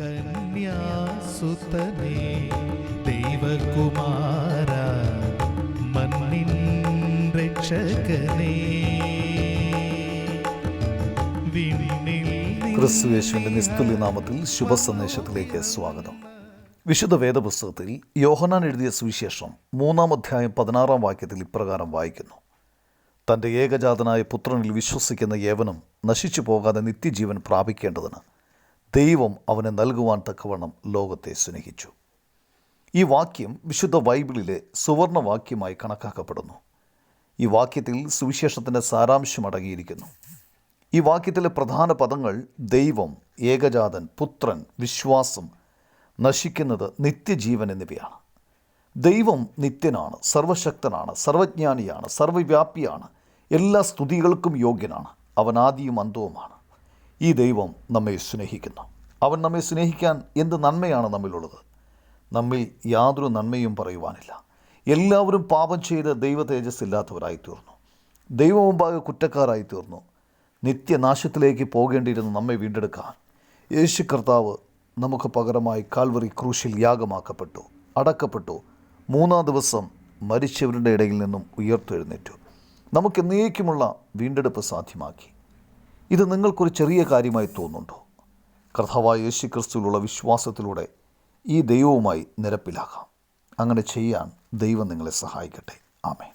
കന്യാസുതനേ ദൈവകുമാര മണ്ണിൻ രക്ഷകനേ. വിണ്ണിൽ ക്രിസ്തു യേശുവിന്റെ നിസ്തുല്യ നാമത്തിൽ ശുഭസന്ദേശത്തിലേക്ക് സ്വാഗതം. വിശുദ്ധ വേദപുസ്തകത്തിൽ യോഹനാൻ എഴുതിയ സുവിശേഷം മൂന്നാം അധ്യായം പതിനാറാം വാക്യത്തിൽ ഇപ്രകാരം വായിക്കുന്നു. തന്റെ ഏകജാതനായ പുത്രനിൽ വിശ്വസിക്കുന്ന ഏവനും നശിച്ചു പോകാതെ നിത്യജീവൻ പ്രാപിക്കേണ്ടതിന് ദൈവം അവനെ നൽകുവാൻ തക്കവണ്ണം ലോകത്തെ സ്നേഹിച്ചു. ഈ വാക്യം വിശുദ്ധ ബൈബിളിലെ സുവർണ വാക്യമായി കണക്കാക്കപ്പെടുന്നു. ഈ വാക്യത്തിൽ സുവിശേഷത്തിന്റെ സാരാംശം അടങ്ങിയിരിക്കുന്നു. ഈ വാക്യത്തിലെ പ്രധാന പദങ്ങൾ ദൈവം ഏകജാതൻ പുത്രൻ വിശ്വാസം നശിക്കുന്നത് നിത്യജീവൻ എന്നിവയാണ്. ദൈവം നിത്യനാണ് സർവശക്തനാണ് സർവജ്ഞാനിയാണ് സർവവ്യാപിയാണ് എല്ലാ സ്തുതികൾക്കും യോഗ്യനാണ് അവൻ ആദിയും അന്തവുമാണ് ഈ ദൈവം നമ്മെ സ്നേഹിക്കുന്നു. അവൻ നമ്മെ സ്നേഹിക്കാൻ എന്ത് നന്മയാണ് നമ്മിലുള്ളത്? നമ്മിൽ യാതൊരു നന്മയും പറയുവാനില്ല. എല്ലാവരും പാപം ചെയ്ത് ദൈവ തേജസ് ഇല്ലാത്തവരായി തീർന്നു ദൈവം മുമ്പാകെ കുറ്റക്കാരായി തീർന്നു നിത്യനാശത്തിലേക്ക് പോകേണ്ടിയിരുന്ന നമ്മെ വീണ്ടെടുക്കാൻ യേശു കർത്താവ് നമുക്ക് പകരമായി കാൽവറി ക്രൂശിൽ യാഗമാക്കപ്പെട്ടു അടക്കപ്പെട്ടു മൂന്നാം ദിവസം മരിച്ചവരുടെ ഇടയിൽ നിന്നും ഉയർത്തെഴുന്നേറ്റു. നമുക്ക് എന്നേക്കുമുള്ള വീണ്ടെടുപ്പ് സാധ്യമാക്കി. ഇത് നിങ്ങൾക്കൊരു ചെറിയ കാര്യമായി തോന്നുന്നുണ്ടോ? കർത്താവായ യേശു ക്രിസ്തുവിലുള്ള വിശ്വാസത്തിലൂടെ ഈ ദൈവവുമായി നിരപ്പിലാകാം. അങ്ങനെ ചെയ്യാൻ ദൈവം നിങ്ങളെ സഹായിക്കട്ടെ. ആമേ